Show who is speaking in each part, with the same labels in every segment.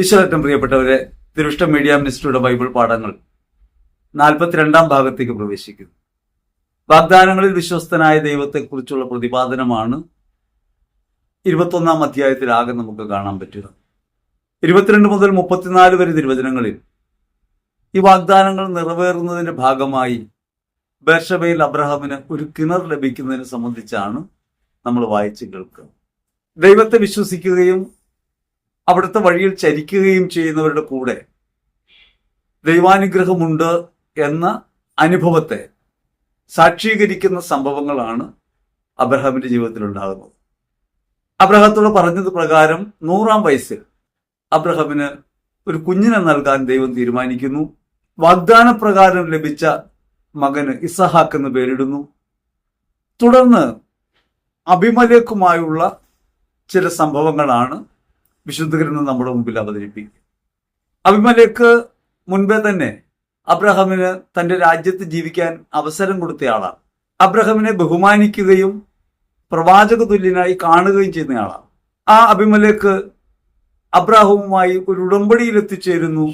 Speaker 1: ഈശ്വരറ്റം പ്രിയപ്പെട്ടവരെ തിരുഷ്ട media മിനിസ്റ്ററുടെ Bible പാഠങ്ങൾ നാൽപ്പത്തിരണ്ടാം ഭാഗത്തേക്ക് പ്രവേശിക്കുന്നു. വാഗ്ദാനങ്ങളിൽ വിശ്വസ്തനായ ദൈവത്തെക്കുറിച്ചുള്ള പ്രതിപാദനമാണ് ഇരുപത്തൊന്നാം അധ്യായത്തിൽ ആകെ നമുക്ക് കാണാൻ പറ്റുക. ഇരുപത്തിരണ്ട് മുതൽ മുപ്പത്തിനാല് വരെ തിരുവചനങ്ങളിൽ ഈ വാഗ്ദാനങ്ങൾ നിറവേറുന്നതിന്റെ ഭാഗമായി ബേർഷബയിൽ അബ്രഹാമിന് ഒരു കിണർ ലഭിക്കുന്നതിനെ സംബന്ധിച്ചാണ് നമ്മൾ വായിച്ചു കേൾക്കുക. ദൈവത്തെ വിശ്വസിക്കുകയും അവിടുത്തെ വഴിയിൽ ചരിക്കുകയും ചെയ്യുന്നവരുടെ കൂടെ ദൈവാനുഗ്രഹമുണ്ട് എന്ന അനുഭവത്തെ സാക്ഷീകരിക്കുന്ന സംഭവങ്ങളാണ് അബ്രഹാമിന്റെ ജീവിതത്തിൽ ഉണ്ടാകുന്നത് അബ്രഹത്തോട് പറഞ്ഞത് പ്രകാരം നൂറാം വയസ്സിൽ അബ്രഹാമിന് ഒരു കുഞ്ഞിനെ നൽകാൻ ദൈവം തീരുമാനിക്കുന്നു. വാഗ്ദാനപ്രകാരം ലഭിച്ച മകന് ഇസഹാക്ക് എന്ന് പേരിടുന്നു. തുടർന്ന് അഭിമലേക്കുമായുള്ള ചില സംഭവങ്ങളാണ് വിശുദ്ധകരിന്ന് നമ്മുടെ മുമ്പിൽ അവതരിപ്പിക്കും. അഭിമലേക്ക് മുൻപേ തന്നെ അബ്രഹാമിന് തന്റെ രാജ്യത്ത് ജീവിക്കാൻ അവസരം കൊടുത്തയാളാണ് അബ്രഹാമിനെ ബഹുമാനിക്കുകയും പ്രവാചക തുല്യനായി കാണുകയും ചെയ്യുന്നയാളാണ് ആ അഭിമലേക്ക് അബ്രാഹവുമായി ഒരു ഉടമ്പടിയിൽ എത്തിച്ചേരുന്നു.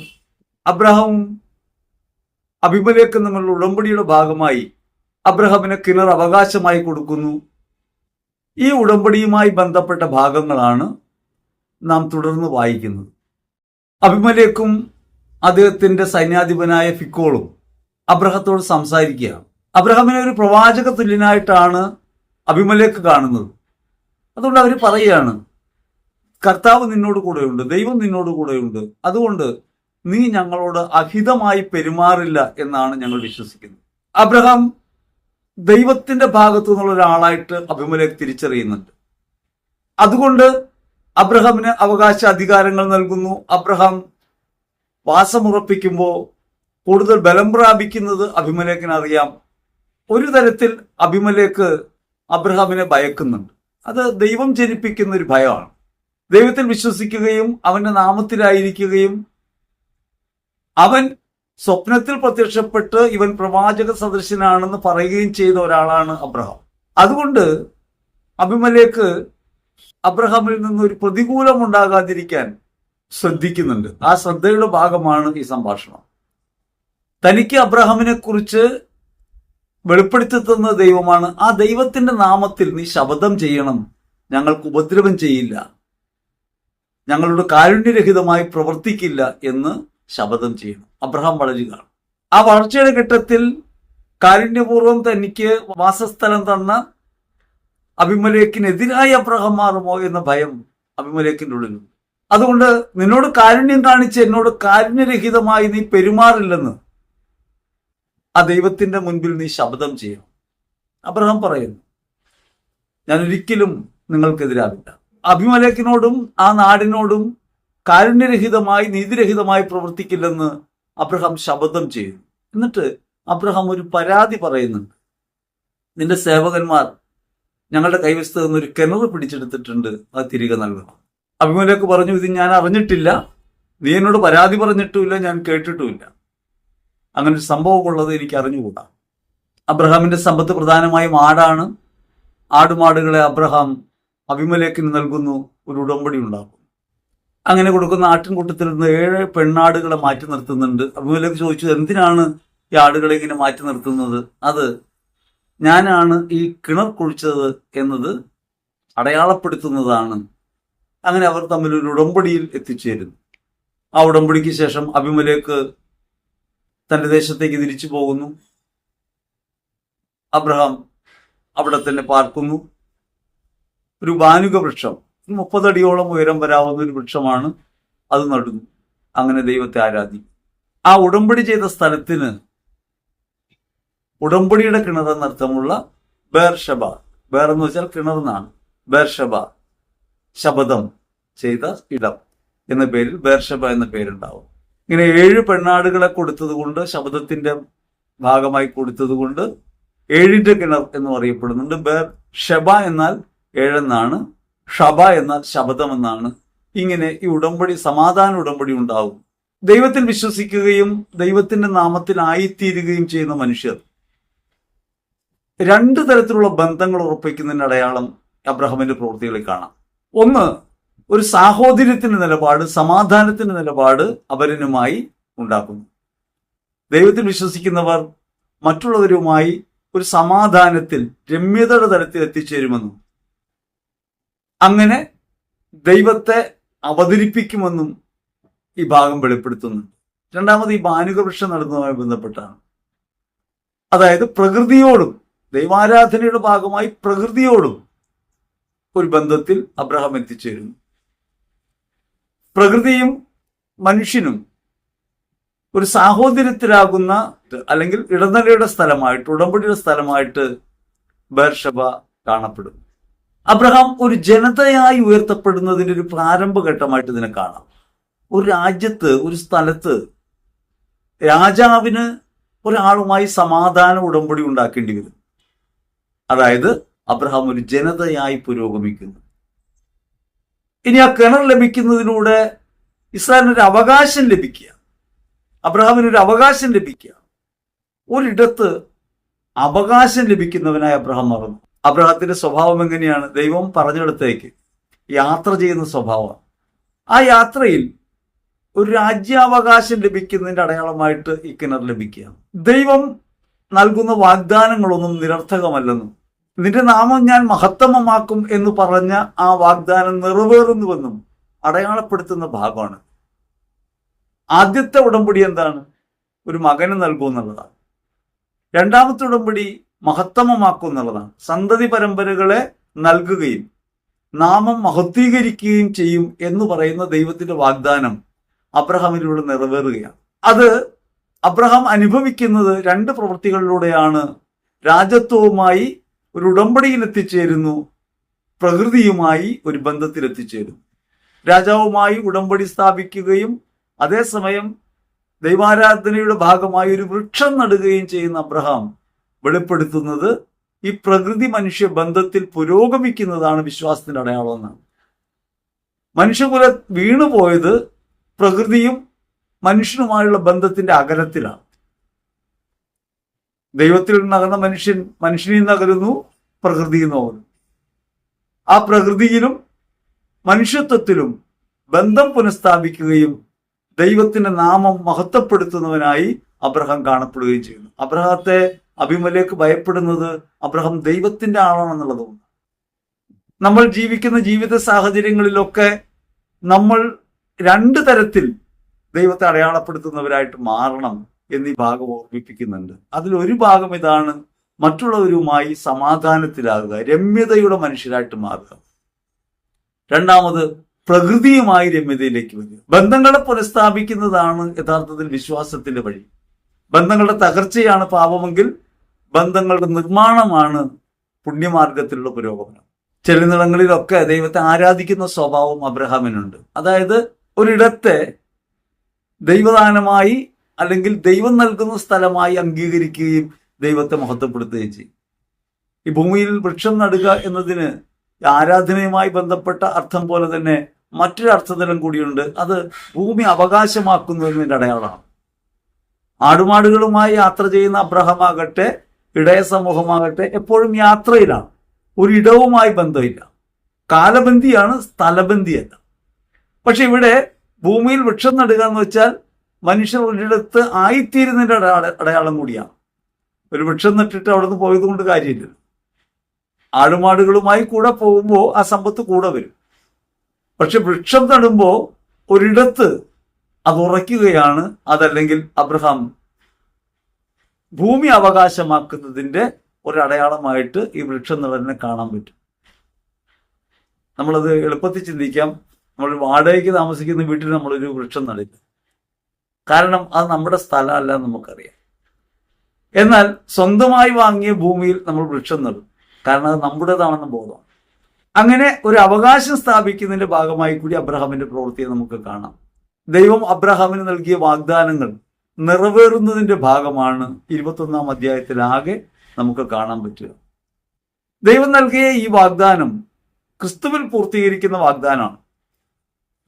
Speaker 1: അബ്രഹാം അഭിമലേക്ക് തമ്മിലുള്ള ഉടമ്പടിയുടെ ഭാഗമായി അബ്രഹാമിന് കിണർ അവകാശമായി കൊടുക്കുന്നു. ഈ ഉടമ്പടിയുമായി ബന്ധപ്പെട്ട ഭാഗങ്ങളാണ് നാം തുടർന്ന് വായിക്കുന്നത്. അഭിമലേക്കും അദ്ദേഹത്തിന്റെ സൈന്യാധിപനായ ഫിക്കോളും അബ്രഹത്തോട് സംസാരിക്കുകയാണ്. അബ്രഹാമിനെ ഒരു പ്രവാചക തുല്യനായിട്ടാണ് അഭിമലേക്ക് കാണുന്നത്. അതുകൊണ്ട് അവർ പറയുകയാണ് കർത്താവ് നിന്നോട് കൂടെയുണ്ട് ദൈവം നിന്നോട് കൂടെയുണ്ട്. അതുകൊണ്ട് നീ ഞങ്ങളോട് അഹിതമായി പെരുമാറില്ല എന്നാണ് ഞങ്ങൾ വിശ്വസിക്കുന്നത്. അബ്രഹാം ദൈവത്തിന്റെ ഭാഗത്തു നിന്നുള്ള ഒരാളായിട്ട് അഭിമലേക്ക് തിരിച്ചറിയുന്നുണ്ട്. അതുകൊണ്ട് അബ്രഹാമിന് അവകാശ അധികാരങ്ങൾ നൽകുന്നു. അബ്രഹാം വാസമുറപ്പിക്കുമ്പോൾ കൂടുതൽ ബലം പ്രാപിക്കുന്നത് അഭിമലേക്കിന് അറിയാം. ഒരു തരത്തിൽ അഭിമലേക്ക് അബ്രഹാമിനെ ഭയക്കുന്നുണ്ട്. അത് ദൈവം ജനിപ്പിക്കുന്ന ഒരു ഭയമാണ്. ദൈവത്തിൽ വിശ്വസിക്കുകയും അവന്റെ നാമത്തിലായിരിക്കുകയും അവൻ സ്വപ്നത്തിൽ പ്രത്യക്ഷപ്പെട്ട് ഇവൻ പ്രവാചക സദൃശനാണെന്ന് പറയുകയും ചെയ്ത ഒരാളാണ് അബ്രഹാം. അതുകൊണ്ട് അഭിമലേക്ക് അബ്രഹാമിൽ നിന്ന് ഒരു പ്രതികൂലം ഉണ്ടാകാതിരിക്കാൻ ശ്രദ്ധിക്കുന്നുണ്ട്. ആ ശ്രദ്ധയുടെ ഭാഗമാണ് ഈ സംഭാഷണം. തനിക്ക് അബ്രഹാമിനെ കുറിച്ച് വെളിപ്പെടുത്തി തന്ന ദൈവമാണ്. ആ ദൈവത്തിന്റെ നാമത്തിൽ നീ ശബദം ചെയ്യണം. ഞങ്ങൾക്ക് ഉപദ്രവം ചെയ്യില്ല. ഞങ്ങളുടെ കാരുണ്യരഹിതമായി പ്രവർത്തിക്കില്ല എന്ന് ശബദം ചെയ്യണം. അബ്രഹാം വളരുകയാണ്. ആ വളർച്ചയുടെ ഘട്ടത്തിൽ കാരുണ്യപൂർവം തനിക്ക് വാസസ്ഥലം തന്ന അഭിമലേക്കിനെതിരായി അബ്രഹാം മാറുമോ എന്ന ഭയം അഭിമലേക്കിന്റെ ഉള്ളിലുണ്ട് അതുകൊണ്ട് നിന്നോട് കാരുണ്യം കാണിച്ച് എന്നോട് കാരുണ്യരഹിതമായി നീ പെരുമാറില്ലെന്ന് ആ ദൈവത്തിന്റെ മുൻപിൽ നീ ശബ്ദം ചെയ്യണം. അബ്രഹാം പറയുന്നു ഞാൻ ഒരിക്കലും നിങ്ങൾക്കെതിരാവില്ല. അഭിമലേക്കിനോടും ആ നാടിനോടും കാരുണ്യരഹിതമായി നീതിരഹിതമായി പ്രവർത്തിക്കില്ലെന്ന് അബ്രഹാം ശബ്ദം ചെയ്യുന്നു. എന്നിട്ട് അബ്രഹാം ഒരു പരാതി പറയുന്നുണ്ട്. നിന്റെ സേവകന്മാർ ഞങ്ങളുടെ കൈവശത്ത് നിന്ന് ഒരു കിണർ പിടിച്ചെടുത്തിട്ടുണ്ട്. അത് തിരികെ നൽകണം അഭിമലേക്ക് പറഞ്ഞു ഇത് ഞാൻ അറിഞ്ഞിട്ടില്ല. നീ എന്നോട് പരാതി പറഞ്ഞിട്ടുമില്ല ഞാൻ കേട്ടിട്ടുമില്ല. അങ്ങനെ ഒരു സംഭവമുള്ളത് എനിക്ക് അറിഞ്ഞുകൂടാ. അബ്രഹാമിന്റെ സമ്പത്ത് പ്രധാനമായും ആടാണ്. ആടുമാടുകളെ അബ്രഹാം അഭിമലേക്കിന് നൽകുന്നു ഒരു ഉടമ്പടി ഉണ്ടാക്കും അങ്ങനെ കൊടുക്കുന്ന ആട്ടിൻകൂട്ടത്തിൽ നിന്ന് ഏഴ് പെണ്ണാടുകളെ മാറ്റി നിർത്തുന്നുണ്ട്. അഭിമലേക്ക് ചോദിച്ചു എന്തിനാണ് ഈ ആടുകളെ ഇങ്ങനെ മാറ്റി നിർത്തുന്നത്? അത് ഞാനാണ് ഈ കിണർ കുഴിച്ചത് എന്നത് അടയാളപ്പെടുത്തുന്നതാണ്. അങ്ങനെ അവർ തമ്മിൽ ഒരു ഉടമ്പടിയിൽ എത്തിച്ചേരുന്നു. ആ ഉടമ്പടിക്ക് ശേഷം അഭിമലേക്ക് തന്റെ ദേശത്തേക്ക് തിരിച്ചു പോകുന്നു. അബ്രഹാം അവിടെ തന്നെ പാർക്കുന്നു. ഒരു ബാനുക വൃക്ഷം മുപ്പതടിയോളം ഉയരം വരാവുന്ന ഒരു വൃക്ഷമാണ് അത് നടുന്നു. അങ്ങനെ ദൈവത്തെ ആരാധിക്കും. ആ ഉടമ്പടി ചെയ്ത സ്ഥലത്തിന് ഉടമ്പടിയുടെ കിണർ എന്നർത്ഥമുള്ള ബേർഷബ ബേർ എന്ന് വെച്ചാൽ കിണർ എന്നാണ്. ബേർഷബ ശബദം ചെയ്ത ഇടം എന്ന പേരിൽ ബേർഷബ എന്ന പേരുണ്ടാവും. ഇങ്ങനെ ഏഴ് പെണ്ണാടുകളെ കൊടുത്തതുകൊണ്ട് ശബ്ദത്തിന്റെ ഭാഗമായി കൊടുത്തതുകൊണ്ട് ഏഴിന്റെ കിണർ എന്ന് അറിയപ്പെടുന്നുണ്ട്. ബേർ ഷബ എന്നാൽ ഏഴെന്നാണ് ഷബ എന്നാൽ ശബദം എന്നാണ്. ഇങ്ങനെ ഈ ഉടമ്പടി സമാധാന ഉടമ്പടി ഉണ്ടാവും. ദൈവത്തിൽ വിശ്വസിക്കുകയും ദൈവത്തിന്റെ നാമത്തിൽ ആയിത്തീരുകയും ചെയ്യുന്ന മനുഷ്യർ രണ്ട് തരത്തിലുള്ള ബന്ധങ്ങൾ ഉറപ്പിക്കുന്നതിന് അടയാളം അബ്രഹാമിന്റെ പ്രവൃത്തികളിൽ കാണാം. ഒന്ന് ഒരു സാഹോദര്യത്തിന്റെ നിലപാട് സമാധാനത്തിന്റെ നിലപാട് അവരനുമായി ഉണ്ടാക്കുന്നു. ദൈവത്തിൽ വിശ്വസിക്കുന്നവർ മറ്റുള്ളവരുമായി ഒരു സമാധാനത്തിൽ രമ്യതയുടെ തലത്തിൽ എത്തിച്ചേരുമെന്നും അങ്ങനെ ദൈവത്തെ അവതരിപ്പിക്കുമെന്നും ഈ ഭാഗം വെളിപ്പെടുത്തുന്നു രണ്ടാമത് ഈ ബാനുക വൃക്ഷം നടന്നതുമായി ബന്ധപ്പെട്ടാണ്. അതായത് പ്രകൃതിയോടും ദൈവാരാധനയുടെ ഭാഗമായി പ്രകൃതിയോടും ഒരു ബന്ധത്തിൽ അബ്രഹാം എത്തിച്ചേരുന്നു. പ്രകൃതിയും മനുഷ്യനും ഒരു സാഹോദര്യത്തിലാകുന്ന അല്ലെങ്കിൽ ഇടനിലയുടെ സ്ഥലമായിട്ട് ഉടമ്പടിയുടെ സ്ഥലമായിട്ട് ബേർഷബ കാണപ്പെടുന്നു. അബ്രഹാം ഒരു ജനതയായി ഉയർത്തപ്പെടുന്നതിന്റെ ഒരു പ്രാരംഭഘട്ടമായിട്ട് ഇതിനെ കാണാം. ഒരു രാജ്യത്ത് ഒരു സ്ഥലത്ത് രാജാവിന് ഒരാളുമായി സമാധാന ഉടമ്പടി ഉണ്ടാക്കേണ്ടി വരും. അതായത് അബ്രഹാം ഒരു ജനതയായി പുരോഗമിക്കുന്നു. ഇനി ആ കിണർ ലഭിക്കുന്നതിലൂടെ ഒരു അവകാശം ലഭിക്കുക. അബ്രഹാമിന് ഒരു അവകാശം ലഭിക്കുക. ഒരിടത്ത് അവകാശം ലഭിക്കുന്നവനായി അബ്രഹാം മറന്നു. അബ്രഹാത്തിന്റെ സ്വഭാവം എങ്ങനെയാണ്? ദൈവം പറഞ്ഞിടത്തേക്ക് യാത്ര ചെയ്യുന്ന സ്വഭാവം ആ യാത്രയിൽ ഒരു രാജ്യാവകാശം ലഭിക്കുന്നതിന്റെ അടയാളമായിട്ട് ഈ കിണർ ലഭിക്കുക ദൈവം നൽകുന്ന വാഗ്ദാനങ്ങളൊന്നും നിരർത്ഥകമല്ലെന്നും നിന്റെ നാമം ഞാൻ മഹത്തമമാക്കും എന്ന് പറഞ്ഞ ആ വാഗ്ദാനം നിറവേറുന്നുവെന്നും അടയാളപ്പെടുത്തുന്ന ഭാഗമാണ്. ആദ്യത്തെ ഉടമ്പടി എന്താണ്? ഒരു മകന് നൽകൂ എന്നുള്ളതാണ്. രണ്ടാമത്തെ ഉടമ്പടി മഹത്തമമാക്കും എന്നുള്ളതാണ്. സന്തതി പരമ്പരകളെ നൽകുകയും നാമം മഹത്വീകരിക്കുകയും ചെയ്യും എന്ന് പറയുന്ന ദൈവത്തിന്റെ വാഗ്ദാനം അബ്രഹാമിലൂടെ നിറവേറുകയാണ്. അത് അബ്രഹാം അനുഭവിക്കുന്നത് രണ്ട് പ്രവൃത്തികളിലൂടെയാണ്. രാജത്വവുമായി ഒരു ഉടമ്പടിയിൽ എത്തിച്ചേരുന്നു. പ്രകൃതിയുമായി ഒരു ബന്ധത്തിൽ എത്തിച്ചേരുന്നു. രാജാവുമായി ഉടമ്പടി സ്ഥാപിക്കുകയും അതേസമയം ദൈവാരാധനയുടെ ഭാഗമായി ഒരു വൃക്ഷം നടുകയും ചെയ്യുന്ന അബ്രഹാം വെളിപ്പെടുത്തുന്നത് ഈ പ്രകൃതി മനുഷ്യ ബന്ധത്തിൽ പുരോഗമിക്കുന്നതാണ് വിശ്വാസത്തിന്റെ അടയാളം എന്നാണ് മനുഷ്യകുല വീണുപോയത് പ്രകൃതിയും മനുഷ്യനുമായുള്ള ബന്ധത്തിന്റെ അകലത്തിലാണ്. ദൈവത്തിൽ നകർന്ന മനുഷ്യൻ മനുഷ്യനിൽ നകരുന്നു അകലുന്നു പ്രകൃതിയിൽ നിന്ന് ആ പ്രകൃതിയിലും മനുഷ്യത്വത്തിലും ബന്ധം പുനഃസ്ഥാപിക്കുകയും ദൈവത്തിന്റെ നാമം മഹത്വപ്പെടുത്തുന്നവനായി അബ്രഹാം കാണപ്പെടുകയും ചെയ്യുന്നു. അബ്രഹത്തെ അഭിമലേക്ക് ഭയപ്പെടുന്നത് അബ്രഹാം ദൈവത്തിന്റെ ആളാണെന്നുള്ളതുകൊണ്ട് നമ്മൾ ജീവിക്കുന്ന ജീവിത സാഹചര്യങ്ങളിലൊക്കെ നമ്മൾ രണ്ട് തരത്തിൽ ദൈവത്തെ അടയാളപ്പെടുത്തുന്നവരായിട്ട് മാറണം. എന്നീ ഭാഗം ഓർമ്മിപ്പിക്കുന്നുണ്ട്. അതിലൊരു ഭാഗം ഇതാണ് മറ്റുള്ളവരുമായി സമാധാനത്തിലാകുക രമ്യതയുടെ മനുഷ്യരായിട്ട് മാറുക. രണ്ടാമത് പ്രകൃതിയുമായി രമ്യതയിലേക്ക് വരിക. ബന്ധങ്ങളെ പുനഃസ്ഥാപിക്കുന്നതാണ് യഥാർത്ഥത്തിൽ വിശ്വാസത്തിന്റെ വഴി. ബന്ധങ്ങളുടെ തകർച്ചയാണ് പാപമെങ്കിൽ ബന്ധങ്ങളുടെ നിർമ്മാണമാണ് പുണ്യമാർഗത്തിലുള്ള പുരോഗമനം. ചെല്ലുന്നിടങ്ങളിലൊക്കെ ദൈവത്തെ ആരാധിക്കുന്ന സ്വഭാവം അബ്രഹാമിനുണ്ട്. അതായത് ഒരിടത്തെ ദൈവദാനമായി അല്ലെങ്കിൽ ദൈവം നൽകുന്ന സ്ഥലമായി അംഗീകരിക്കുകയും ദൈവത്തെ മഹത്വപ്പെടുത്തുകയും ചെയ്യും. ഈ ഭൂമിയിൽ വൃക്ഷം നടുക എന്നതിന് ആരാധനയുമായി ബന്ധപ്പെട്ട അർത്ഥം പോലെ തന്നെ മറ്റൊരു അർത്ഥതലം കൂടിയുണ്ട്. അത് ഭൂമി അവകാശമാക്കുന്നതിന്റെ അടയാളമാണ്. ആടുമാടുകളുമായി യാത്ര ചെയ്യുന്ന അബ്രഹാം ആകട്ടെ ഇടയ സമൂഹമാകട്ടെ എപ്പോഴും യാത്രയിലാണ്. ഒരു ഇടവുമായി ബന്ധമില്ല. കാലബന്ധിയാണ് സ്ഥലബന്ധിയല്ല പക്ഷെ ഇവിടെ ഭൂമിയിൽ വൃക്ഷം നടുക എന്ന് വെച്ചാൽ മനുഷ്യർ ഒരിടത്ത് ആയിത്തീരുന്നതിന്റെ അടയാള അടയാളം കൂടിയാണ്. ഒരു വൃക്ഷം നട്ടിട്ട് അവിടെ നിന്ന് പോയത് കൊണ്ട് കാര്യമില്ല. ആടുമാടുകളുമായി കൂടെ പോകുമ്പോൾ ആ സമ്പത്ത് കൂടെ വരും. പക്ഷെ വൃക്ഷം നടുമ്പോൾ ഒരിടത്ത് അത് ഉറയ്ക്കുകയാണ് അതല്ലെങ്കിൽ അബ്രഹാം ഭൂമി അവകാശമാക്കുന്നതിന്റെ ഒരടയാളമായിട്ട് ഈ വൃക്ഷം നടനെ കാണാൻ പറ്റും. നമ്മളത് എളുപ്പത്തിൽ ചിന്തിക്കാം. നമ്മൾ വാടകയ്ക്ക് താമസിക്കുന്ന വീട്ടിൽ നമ്മളൊരു വൃക്ഷം നടില്ല. കാരണം അത് നമ്മുടെ സ്ഥലമല്ല നമുക്കറിയാം. എന്നാൽ സ്വന്തമായി വാങ്ങിയ ഭൂമിയിൽ നമ്മൾ വൃക്ഷം നടും. കാരണം അത് നമ്മുടേതാണെന്ന് ബോധം അങ്ങനെ ഒരു അവകാശം സ്ഥാപിക്കുന്നതിന്റെ ഭാഗമായി കൂടി അബ്രഹാമിന്റെ പ്രവൃത്തിയെ നമുക്ക് കാണാം. ദൈവം അബ്രഹാമിന് നൽകിയ വാഗ്ദാനങ്ങൾ നിറവേറുന്നതിന്റെ ഭാഗമാണ് ഇരുപത്തൊന്നാം അധ്യായത്തിലാകെ നമുക്ക് കാണാൻ പറ്റുക. ദൈവം നൽകിയ ഈ വാഗ്ദാനം ക്രിസ്തുവിൽ പൂർത്തീകരിക്കുന്ന വാഗ്ദാനമാണ്.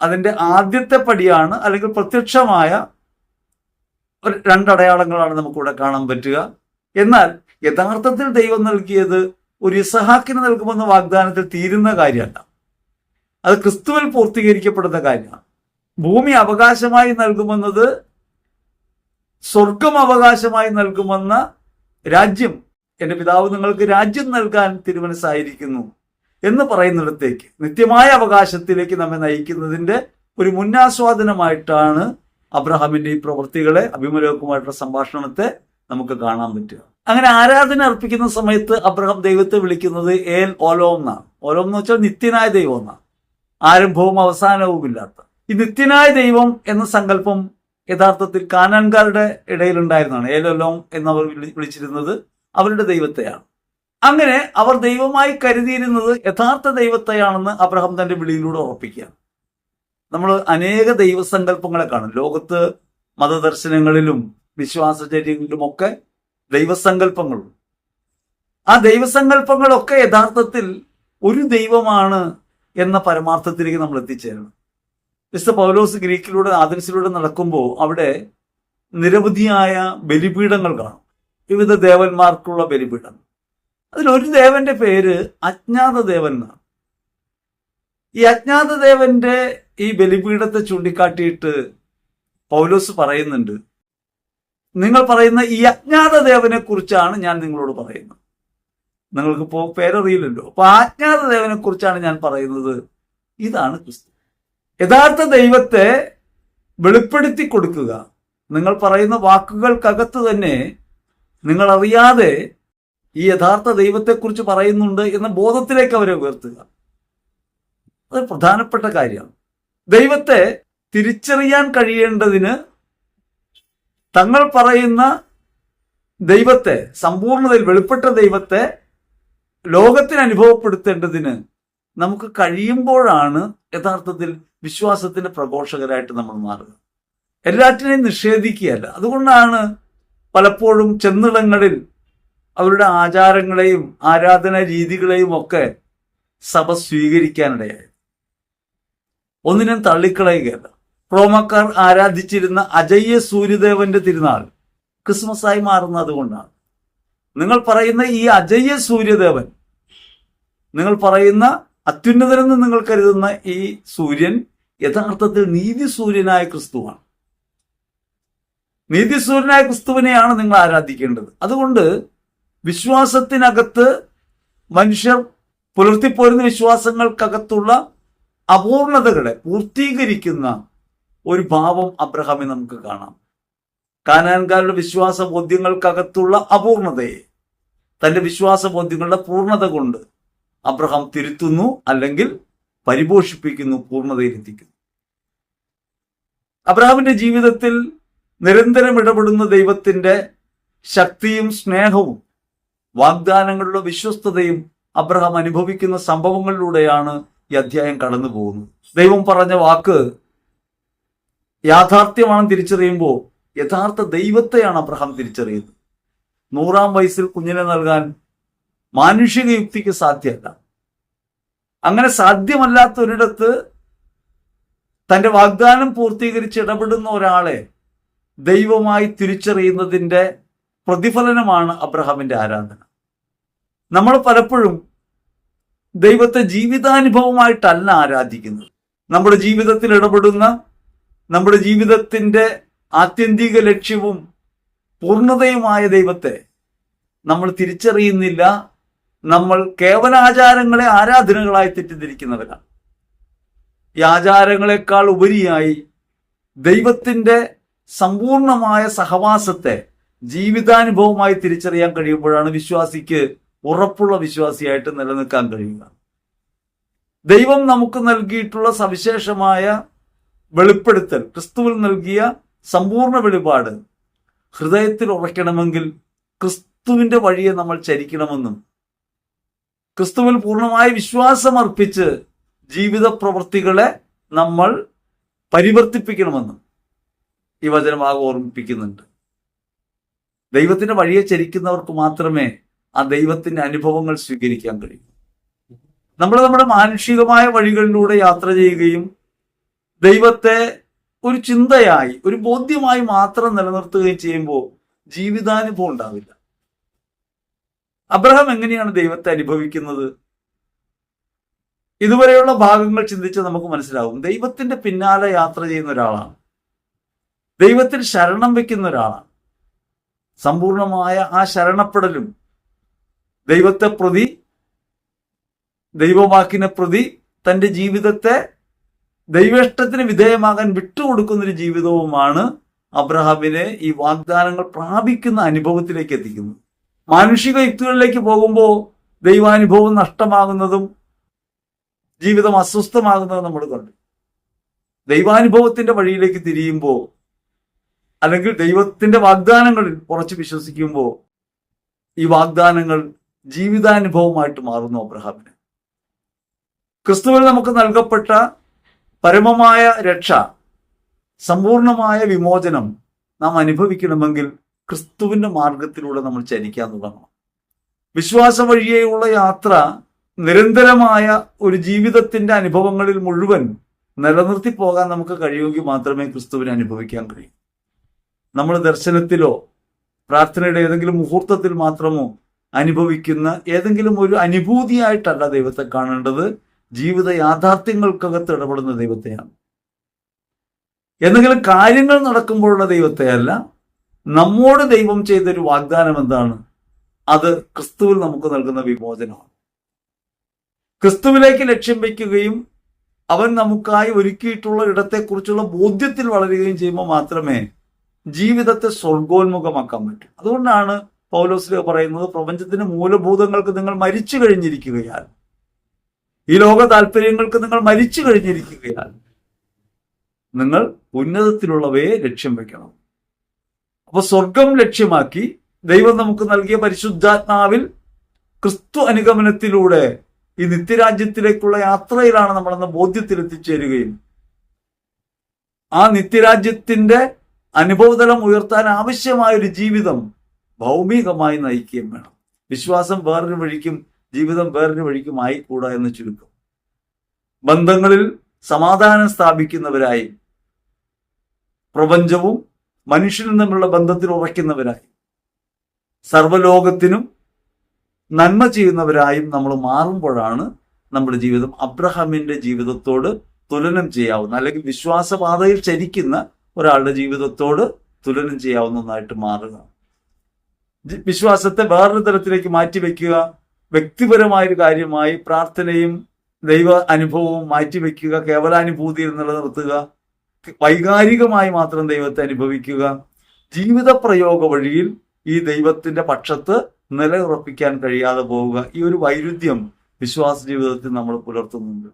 Speaker 1: അതിന്റെ ആദ്യത്തെ പടിയാണ് അല്ലെങ്കിൽ പ്രത്യക്ഷമായ ഒരു രണ്ടടയാളങ്ങളാണ് നമുക്കിവിടെ കാണാൻ പറ്റുക. എന്നാൽ യഥാർത്ഥത്തിൽ ദൈവം നൽകിയത് ഒരു ഇസഹാക്കിന് നൽകുമെന്ന വാഗ്ദാനത്തിൽ തീരുന്ന കാര്യമല്ല. അത് ക്രിസ്തുവിൽ പൂർത്തീകരിക്കപ്പെടുന്ന കാര്യമാണ്. ഭൂമി അവകാശമായി നൽകുമെന്നത് സ്വർഗം അവകാശമായി നൽകുമെന്ന രാജ്യം എന്റെ പിതാവ് നിങ്ങൾക്ക് രാജ്യം നൽകാൻ തിരുമനസ്സായിരിക്കുന്നു എന്ന് പറയുന്നിടത്തേക്ക് നിത്യമായ അവകാശത്തിലേക്ക് നമ്മെ നയിക്കുന്നതിന്റെ ഒരു മുന്നാസ്വാദനമായിട്ടാണ് അബ്രഹാമിന്റെ ഈ പ്രവൃത്തികളെ അഭിമലോക്കുമായിട്ടുള്ള സംഭാഷണത്തെ നമുക്ക് കാണാൻ പറ്റുക. അങ്ങനെ ആരാധന അർപ്പിക്കുന്ന സമയത്ത് അബ്രഹാം ദൈവത്തെ വിളിക്കുന്നത് ഏൽ ഓലോ എന്നാണ്. ഓലോം എന്ന് വെച്ചാൽ നിത്യനായ ദൈവം എന്നാണ്. ആരംഭവും അവസാനവും ഇല്ലാത്ത. ഈ നിത്യനായ ദൈവം എന്ന സങ്കല്പം യഥാർത്ഥത്തിൽ കാനാൻകാരുടെ ഇടയിലുണ്ടായിരുന്നതാണ് ഏലോലോം എന്നവർ വിളി- വിളിച്ചിരുന്നത് അവരുടെ ദൈവത്തെയാണ്. അങ്ങനെ അവർ ദൈവമായി കരുതിയിരുന്നത് യഥാർത്ഥ ദൈവത്തെയാണെന്ന് അബ്രഹാം തന്റെ വിളിയിലൂടെ ഉറപ്പിക്കുകയാണ്. നമ്മൾ അനേക ദൈവസങ്കല്പങ്ങളെ കാണും. ലോകത്ത് മതദർശനങ്ങളിലും വിശ്വാസചര്യങ്ങളിലും ഒക്കെ ദൈവസങ്കല്പങ്ങളുണ്ട് ആ ദൈവസങ്കല്പങ്ങളൊക്കെ യഥാർത്ഥത്തിൽ ഒരു ദൈവമാണ് എന്ന പരമാർത്ഥത്തിലേക്ക് നമ്മൾ എത്തിച്ചേരണം. മിസ്റ്റർ പൗലോസ് ഗ്രീക്കിലൂടെ ആദർശിലൂടെ നടക്കുമ്പോൾ അവിടെ നിരവധിയായ ബലിപീഠങ്ങൾ കാണും. വിവിധ ദേവന്മാർക്കുള്ള ബലിപീഠങ്ങൾ. അതിലൊരു ദേവന്റെ പേര് അജ്ഞാത ദേവൻ എന്നാണ്. ഈ അജ്ഞാത ദേവന്റെ ഈ ബലിപീഠത്തെ ചൂണ്ടിക്കാട്ടിയിട്ട് പൗലോസ് പറയുന്നുണ്ട് നിങ്ങൾ പറയുന്ന ഈ അജ്ഞാത ദേവനെ കുറിച്ചാണ് ഞാൻ നിങ്ങളോട് പറയുന്നത്. നിങ്ങൾക്ക് ഇപ്പോൾ പേരറിയില്ലല്ലോ. അപ്പൊ അജ്ഞാത ദേവനെ കുറിച്ചാണ് ഞാൻ പറയുന്നത്. ഇതാണ് ക്രിസ്തു. യഥാർത്ഥ ദൈവത്തെ വെളിപ്പെടുത്തി കൊടുക്കുക. നിങ്ങൾ പറയുന്ന വാക്കുകൾക്കകത്ത് തന്നെ നിങ്ങൾ അറിയാതെ ഈ യഥാർത്ഥ ദൈവത്തെക്കുറിച്ച് പറയുന്നുണ്ട് എന്ന ബോധത്തിലേക്ക് അവരെ ഉയർത്തുക. അത് പ്രധാനപ്പെട്ട കാര്യമാണ്. ദൈവത്തെ തിരിച്ചറിയാൻ കഴിയേണ്ടതിന് തങ്ങൾ പറയുന്ന ദൈവത്തെ സമ്പൂർണതയിൽ വെളിപ്പെട്ട ദൈവത്തെ ലോകത്തിന് അനുഭവപ്പെടുത്തേണ്ടതിന് നമുക്ക് കഴിയുമ്പോഴാണ് യഥാർത്ഥത്തിൽ വിശ്വാസത്തിന്റെ പ്രഘോഷകരായിട്ട് നമ്മൾ മാറുക എല്ലാറ്റിനെയും നിഷേധിക്കുകയല്ല. അതുകൊണ്ടാണ് പലപ്പോഴും ചെന്നിടങ്ങളിൽ അവരുടെ ആചാരങ്ങളെയും ആരാധന രീതികളെയും ഒക്കെ സഭ സ്വീകരിക്കാനിടയായത്. ഒന്നിനും തള്ളിക്കളയുകയല്ല. റോമക്കാർ ആരാധിച്ചിരുന്ന അജയ്യ സൂര്യദേവന്റെ തിരുനാൾ ക്രിസ്മസ് ആയി മാറുന്നത് അതുകൊണ്ടാണ് നിങ്ങൾ പറയുന്ന ഈ അജയ്യ സൂര്യദേവൻ നിങ്ങൾ പറയുന്ന അത്യുന്നതനെന്ന് നിങ്ങൾ കരുതുന്ന ഈ സൂര്യൻ യഥാർത്ഥത്തിൽ നീതി സൂര്യനായ ക്രിസ്തുവാണ്. നീതി സൂര്യനായ ക്രിസ്തുവിനെയാണ് നിങ്ങൾ ആരാധിക്കേണ്ടത്. അതുകൊണ്ട് വിശ്വാസത്തിനകത്ത് മനുഷ്യർ പുലർത്തിപ്പോരുന്ന വിശ്വാസങ്ങൾക്കകത്തുള്ള അപൂർണതകളെ പൂർത്തീകരിക്കുന്ന ഒരു ഭാവം അബ്രഹാമിൽ നമുക്ക് കാണാം. കാനാൻകാരുടെ വിശ്വാസ ബോധ്യങ്ങൾക്കകത്തുള്ള അപൂർണതയെ തന്റെ വിശ്വാസ ബോധ്യങ്ങളുടെ പൂർണത കൊണ്ട് അബ്രഹാം തിരുത്തുന്നു അല്ലെങ്കിൽ പരിപോഷിപ്പിക്കുന്നു പൂർണതയിലെത്തിക്കുന്നു അബ്രഹാമിന്റെ ജീവിതത്തിൽ നിരന്തരം ഇടപെടുന്ന ദൈവത്തിന്റെ ശക്തിയും സ്നേഹവും വാഗ്ദാനങ്ങളുടെ വിശ്വസ്തതയും അബ്രഹാം അനുഭവിക്കുന്ന സംഭവങ്ങളിലൂടെയാണ് ഈ അധ്യായം കടന്നു പോകുന്നു. ദൈവം പറഞ്ഞ വാക്ക് യാഥാർത്ഥ്യമാണെന്ന് തിരിച്ചറിയുമ്പോൾ യഥാർത്ഥ ദൈവത്തെയാണ് അബ്രഹാം തിരിച്ചറിയുന്നത്. നൂറാം വയസ്സിൽ കുഞ്ഞിനെ നൽകാൻ മാനുഷിക യുക്തിക്ക് സാധ്യമല്ല അങ്ങനെ സാധ്യമല്ലാത്ത ഒരിടത്ത് തന്റെ വാഗ്ദാനം പൂർത്തീകരിച്ച് ഇടപെടുന്ന ഒരാളെ ദൈവമായി തിരിച്ചറിയുന്നതിന്റെ പ്രതിഫലനമാണ് അബ്രഹാമിന്റെ ആരാധന. നമ്മൾ പലപ്പോഴും ദൈവത്തെ ജീവിതാനുഭവമായിട്ടല്ല ആരാധിക്കുന്നത്. നമ്മുടെ ജീവിതത്തിൽ ഇടപെടുന്ന നമ്മുടെ ജീവിതത്തിന്റെ ആത്യന്തിക ലക്ഷ്യവും പൂർണതയുമായ ദൈവത്തെ നമ്മൾ തിരിച്ചറിയുന്നില്ല. നമ്മൾ കേവലാചാരങ്ങളെ ആരാധനകളായി തെറ്റിദ്ധരിക്കുന്നവരാണ്. ഈ ആചാരങ്ങളെക്കാൾ ഉപരിയായി ദൈവത്തിന്റെ സമ്പൂർണമായ സഹവാസത്തെ ജീവിതാനുഭവമായി തിരിച്ചറിയാൻ കഴിയുമ്പോഴാണ് വിശ്വാസിക്ക് ഉറപ്പുള്ള വിശ്വാസിയായിട്ട് നിലനിൽക്കാൻ കഴിയുക. ദൈവം നമുക്ക് നൽകിയിട്ടുള്ള സവിശേഷമായ വെളിപ്പെടുത്തൽ ക്രിസ്തുവിൽ നൽകിയ സമ്പൂർണ വെളിപാട് ഹൃദയത്തിൽ ഉറയ്ക്കണമെങ്കിൽ ക്രിസ്തുവിന്റെ വഴിയെ നമ്മൾ ചരിക്കണമെന്നും ക്രിസ്തുവിൽ പൂർണമായി വിശ്വാസം അർപ്പിച്ച് ജീവിത പ്രവൃത്തികളെ നമ്മൾ പരിവർത്തിപ്പിക്കണമെന്നും ഈ വചനമാകെ ഓർമ്മിപ്പിക്കുന്നുണ്ട്. ദൈവത്തിന്റെ വഴിയെ ചരിക്കുന്നവർക്ക് മാത്രമേ ആ ദൈവത്തിന്റെ അനുഭവങ്ങൾ സ്വീകരിക്കാൻ കഴിയും. നമ്മൾ നമ്മുടെ മാനുഷികമായ വഴികളിലൂടെ യാത്ര ചെയ്യുകയും ദൈവത്തെ ഒരു ചിന്തയായി ഒരു ബോധ്യമായി മാത്രം നിലനിർത്തുകയും ചെയ്യുമ്പോൾ ജീവിതാനുഭവം ഉണ്ടാവില്ല. അബ്രഹാം എങ്ങനെയാണ് ദൈവത്തെ അനുഭവിക്കുന്നത്? ഇതുവരെയുള്ള ഭാഗങ്ങൾ ചിന്തിച്ച് നമുക്ക് മനസ്സിലാവും. ദൈവത്തിന്റെ പിന്നാലെ യാത്ര ചെയ്യുന്ന ഒരാളാണ്. ദൈവത്തിൽ ശരണം വെക്കുന്ന ഒരാളാണ്. സമ്പൂർണമായ ആ ശരണപ്പെടലും ദൈവത്തെ പ്രതി ദൈവവാക്കിനെ പ്രതി തന്റെ ജീവിതത്തെ ദൈവേഷ്ടത്തിന് വിധേയമാകാൻ വിട്ടുകൊടുക്കുന്ന ഒരു ജീവിതവുമാണ് അബ്രഹാമിനെ ഈ വാഗ്ദാനങ്ങൾ പ്രാപിക്കുന്ന അനുഭവത്തിലേക്ക് എത്തിക്കുന്നത്. മാനുഷിക യുക്തികളിലേക്ക് പോകുമ്പോൾ ദൈവാനുഭവം നഷ്ടമാകുന്നതും ജീവിതം അസ്വസ്ഥമാകുന്നതും നമ്മൾ കണ്ടു. ദൈവാനുഭവത്തിന്റെ വഴിയിലേക്ക് തിരിയുമ്പോൾ അല്ലെങ്കിൽ ദൈവത്തിന്റെ വാഗ്ദാനങ്ങളിൽ കുറച്ച് വിശ്വസിക്കുമ്പോൾ ഈ വാഗ്ദാനങ്ങൾ ജീവിതാനുഭവമായിട്ട് മാറുന്നു അബ്രഹാമിന്. ക്രിസ്തുവിൽ നമുക്ക് നൽകപ്പെട്ട പരമമായ രക്ഷ സമ്പൂർണമായ വിമോചനം നാം അനുഭവിക്കണമെങ്കിൽ ക്രിസ്തുവിന്റെ മാർഗത്തിലൂടെ നമ്മൾ ചരിക്കാൻ തുടങ്ങണം വിശ്വാസ വഴിയേയുള്ള യാത്ര നിരന്തരമായ ഒരു ജീവിതത്തിന്റെ അനുഭവങ്ങളിൽ മുഴുവൻ നിലനിർത്തി പോകാൻ നമുക്ക് കഴിയുമെങ്കിൽ മാത്രമേ ക്രിസ്തുവിനെ അനുഭവിക്കാൻ കഴിയൂ. നമ്മൾ ദർശനത്തിലോ പ്രാർത്ഥനയുടെ ഏതെങ്കിലും മുഹൂർത്തത്തിൽ മാത്രമോ അനുഭവിക്കുന്ന ഏതെങ്കിലും ഒരു അനുഭൂതിയായിട്ടല്ല ദൈവത്തെ കാണേണ്ടത്. ജീവിത യാഥാർത്ഥ്യങ്ങൾക്കകത്ത് ഇടപെടുന്ന ദൈവത്തെയാണ്. എന്തെങ്കിലും കാര്യങ്ങൾ നടക്കുമ്പോഴുള്ള ദൈവത്തെയല്ല നമ്മോട് ദൈവം ചെയ്തൊരു വാഗ്ദാനം എന്താണ്? അത് ക്രിസ്തുവിൽ നമുക്ക് നൽകുന്ന വിമോചനമാണ്. ക്രിസ്തുവിലേക്ക് ലക്ഷ്യം വയ്ക്കുകയും അവൻ നമുക്കായി ഒരുക്കിയിട്ടുള്ള ഇടത്തെക്കുറിച്ചുള്ള ബോധ്യത്തിൽ വളരുകയും ചെയ്യുമ്പോൾ മാത്രമേ ജീവിതത്തെ സ്വർഗോന്മുഖമാക്കാൻ പറ്റൂ. അതുകൊണ്ടാണ് പൗലോസ്ലിയ പറയുന്നത് പ്രപഞ്ചത്തിന്റെ മൂലഭൂതങ്ങൾക്ക് നിങ്ങൾ മരിച്ചു കഴിഞ്ഞിരിക്കുകയാൽ ഈ ലോക താല്പര്യങ്ങൾക്ക് നിങ്ങൾ മരിച്ചു കഴിഞ്ഞിരിക്കുകയാൽ നിങ്ങൾ ഉന്നതത്തിലുള്ളവയെ ലക്ഷ്യം വെക്കണം. അപ്പൊ സ്വർഗം ലക്ഷ്യമാക്കി ദൈവം നമുക്ക് നൽകിയ പരിശുദ്ധാത്മാവിൽ ക്രിസ്തു അനുഗമനത്തിലൂടെ ഈ നിത്യരാജ്യത്തിലേക്കുള്ള യാത്രയിലാണ് നമ്മളെന്ന ബോധ്യത്തിൽ എത്തിച്ചേരുകയും ആ നിത്യരാജ്യത്തിന്റെ അനുഭവതലം ഉയർത്താൻ ആവശ്യമായ ഒരു ജീവിതം ഭൗമികമായി നയിക്കുകയും വേണം. വിശ്വാസം വേറൊരു വഴിക്കും ജീവിതം വേറൊരു വഴിക്കും ആയിക്കൂടാ എന്ന് ചുരുക്കം. ബന്ധങ്ങളിൽ സമാധാനം സ്ഥാപിക്കുന്നവരായി പ്രപഞ്ചവും മനുഷ്യനും തമ്മിലുള്ള ബന്ധത്തിൽ ഉറയ്ക്കുന്നവരായി സർവലോകത്തിനും നന്മ ചെയ്യുന്നവരായും നമ്മൾ മാറുമ്പോഴാണ് നമ്മുടെ ജീവിതം അബ്രഹാമിന്റെ ജീവിതത്തോട് തുലനം ചെയ്യാവുന്ന അല്ലെങ്കിൽ വിശ്വാസപാതയിൽ ചരിക്കുന്ന ഒരാളുടെ ജീവിതത്തോട് തുലനം ചെയ്യാവുന്നതായിട്ട് മാറുക. ജി- വിശ്വാസത്തെ വേറൊരു തരത്തിലേക്ക് മാറ്റിവെക്കുക വ്യക്തിപരമായൊരു കാര്യമായി പ്രാർത്ഥനയും ദൈവ അനുഭവവും മാറ്റിവെക്കുക കേവലാനുഭൂതിയിൽ നിലനിർത്തുക. വൈകാരികമായി മാത്രം ദൈവത്തെ അനുഭവിക്കുക. ജീവിത പ്രയോഗ വഴിയിൽ ഈ ദൈവത്തിന്റെ പക്ഷത്ത് നിലയുറപ്പിക്കാൻ കഴിയാതെ പോവുക. ഈ ഒരു വൈരുദ്ധ്യം വിശ്വാസ ജീവിതത്തിൽ നമ്മൾ പുലർത്തുന്നുണ്ട്.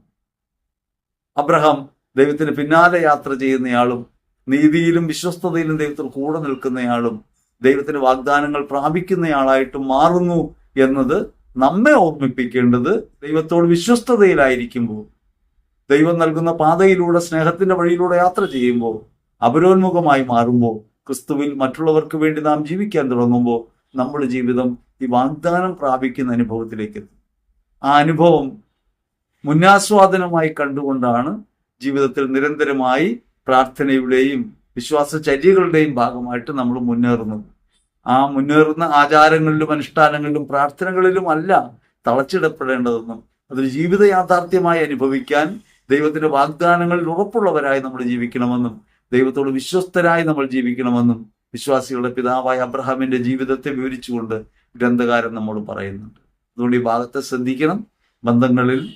Speaker 1: അബ്രഹാം ദൈവത്തിന് പിന്നാലെ യാത്ര ചെയ്യുന്നയാളും നീതിയിലും വിശ്വസ്തതയിലും ദൈവത്തിൽ കൂടെ നിൽക്കുന്നയാളും ദൈവത്തിന്റെ വാഗ്ദാനങ്ങൾ പ്രാപിക്കുന്നയാളായിട്ട് മാറുന്നു എന്നത് നമ്മെ ഓർമ്മിപ്പിക്കേണ്ടത് ദൈവത്തോട് വിശ്വസ്തതയിലായിരിക്കുമ്പോൾ ദൈവം നൽകുന്ന പാതയിലൂടെ സ്നേഹത്തിന്റെ വഴിയിലൂടെ യാത്ര ചെയ്യുമ്പോൾ അപരോന്മുഖമായി മാറുമ്പോൾ ക്രിസ്തുവിൽ മറ്റുള്ളവർക്ക് വേണ്ടി നാം ജീവിക്കാൻ തുടങ്ങുമ്പോൾ നമ്മുടെ ജീവിതം ഈ വാഗ്ദാനം പ്രാപിക്കുന്ന അനുഭവത്തിലേക്ക് എത്തും. ആ അനുഭവം മുന്നാസ്വാദനമായി കണ്ടുകൊണ്ടാണ് ജീവിതത്തിൽ നിരന്തരമായി പ്രാർത്ഥനയുടെയും വിശ്വാസചര്യകളുടെയും ഭാഗമായിട്ട് നമ്മൾ മുന്നേറുന്നത് ആ മുന്നേറുന്ന ആചാരങ്ങളിലും അനുഷ്ഠാനങ്ങളിലും പ്രാർത്ഥനകളിലും അല്ല തളച്ചിടപ്പെടേണ്ടതെന്നും അതൊരു ജീവിത യാഥാർത്ഥ്യമായി അനുഭവിക്കാൻ ദൈവത്തിന്റെ വാഗ്ദാനങ്ങളിൽ ഉറപ്പുള്ളവരായി നമ്മൾ ജീവിക്കണമെന്നും ദൈവത്തോട് വിശ്വസ്തരായി നമ്മൾ ജീവിക്കണമെന്നും വിശ്വാസികളുടെ പിതാവായ അബ്രഹാമിന്റെ ജീവിതത്തെ വിവരിച്ചുകൊണ്ട് ഗ്രന്ഥകാരൻ നമ്മൾ പറയുന്നുണ്ട്. അതുകൊണ്ട് ഈ ഭാഗത്തെ ശ്രദ്ധിക്കണം. ബന്ധങ്ങളിൽ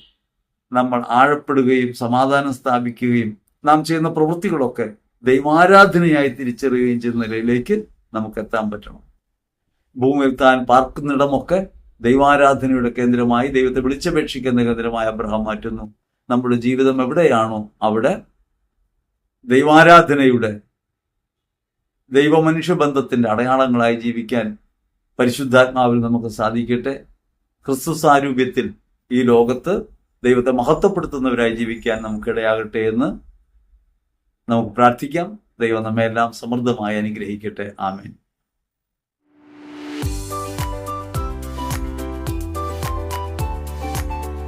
Speaker 1: നമ്മൾ ആഴപ്പെടുകയും സമാധാനം സ്ഥാപിക്കുകയും നാം ചെയ്യുന്ന പ്രവൃത്തികളൊക്കെ ദൈവാരാധനയായി തിരിച്ചറിയുകയും ചെയ്യുന്ന നിലയിലേക്ക് നമുക്ക് എത്താൻ പറ്റണം. ഭൂമിയിൽ താൻ പാർക്കുന്നിടമൊക്കെ ദൈവാരാധനയുടെ കേന്ദ്രമായി ദൈവത്തെ വിളിച്ചപേക്ഷിക്കുന്ന കേന്ദ്രമായി അബ്രഹാം മാറ്റുന്നു. നമ്മുടെ ജീവിതം എവിടെയാണോ അവിടെ ദൈവാരാധനയുടെ ദൈവമനുഷ്യ ബന്ധത്തിന്റെ അടയാളങ്ങളായി ജീവിക്കാൻ പരിശുദ്ധാത്മാവിൽ നമുക്ക് സാധിക്കട്ടെ. ക്രിസ്തു സാരൂപ്യത്തിൽ ഈ ലോകത്ത് ദൈവത്തെ മഹത്വപ്പെടുത്തുന്നവരായി ജീവിക്കാൻ നമുക്കിടയാകട്ടെ എന്ന് നമുക്ക് പ്രാർത്ഥിക്കാം. ദൈവം നമ്മെ എല്ലാം സമൃദ്ധമായി അനുഗ്രഹിക്കട്ടെ. ആമേൻ.